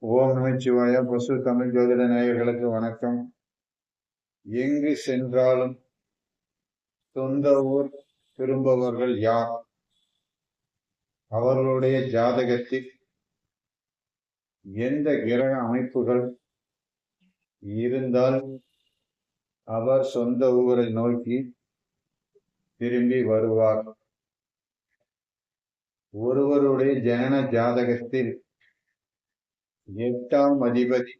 ஓம் நமச்சிவாய பசு தமிழ் ஜோதிட நேயர்களுக்கு வணக்கம். எங்கு சென்றாலும் சொந்த ஊர் திரும்பவர்கள் யார்? அவர்களுடைய ஜாதகத்தில் எந்த கிரக அமைப்புகள் இருந்தால் அவர் சொந்த ஊரை நோக்கி திரும்பி வருவார். ஒருவருடைய ஜனன ஜாதகத்தில் எட்டாம் அதிபதி.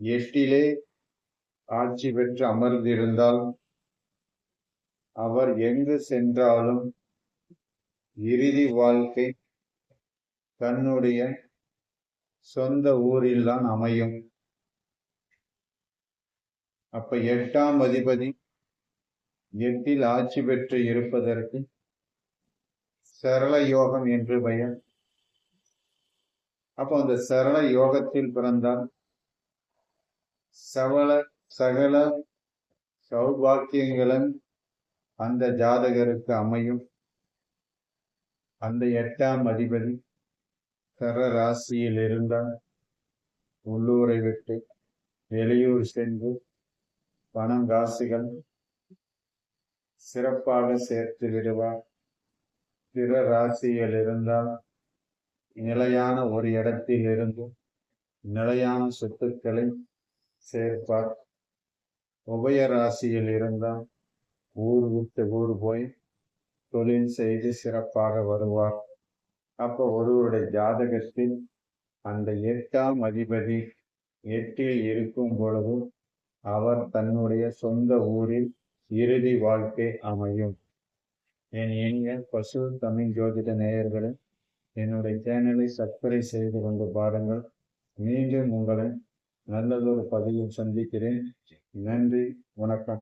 எட்டிலே ஆட்சி பெற்று அமர்ந்திருந்தால் அவர் எங்கு சென்றாலும் இறுதி வாழ்க்கை தன்னுடைய சொந்த ஊரில்தான் அமையும். அப்ப எட்டாம் அதிபதி எட்டில் ஆட்சி பெற்று இருப்பதற்கு சரள யோகம் என்று பெயர். அப்போ அந்த சரள யோகத்தில் பிறந்தால் சவள சகல சௌபாக்கியங்களும் அந்த ஜாதகருக்கு அமையும். அந்த எட்டாம் அதிபதி சர ராசியில் இருந்தால் உள்ளூரை விட்டு வெளியூர் சென்று பணம் காசுகள் சிறப்பாக சேர்த்து விடுவார். பிற ராசியில் இருந்தால் நிலையான ஒரு இடத்தில் இருந்து நிலையான சொத்துக்களை சேர்ப்பார். உபய ராசியில் இருந்தால் ஊர் விட்டு ஊர் போய் தொழில் செய்து சிறப்பாக வருவார். அப்போ ஒருவருடைய ஜாதகத்தில் அந்த எட்டாம் அதிபதி எட்டில் இருக்கும் பொழுது அவர் தன்னுடைய சொந்த ஊரில் இறுதி வாழ்க்கை அமையும். என் இனிய பசு தமிழ் ஜோதிட நேயர்களின் என்னுடைய சேனலை சப்ஸ்கிரைப் செய்து கொண்டு பாருங்கள். மீண்டும் உங்களை நல்லதொரு பதிவில் சந்திக்கிறேன். நன்றி வணக்கம்.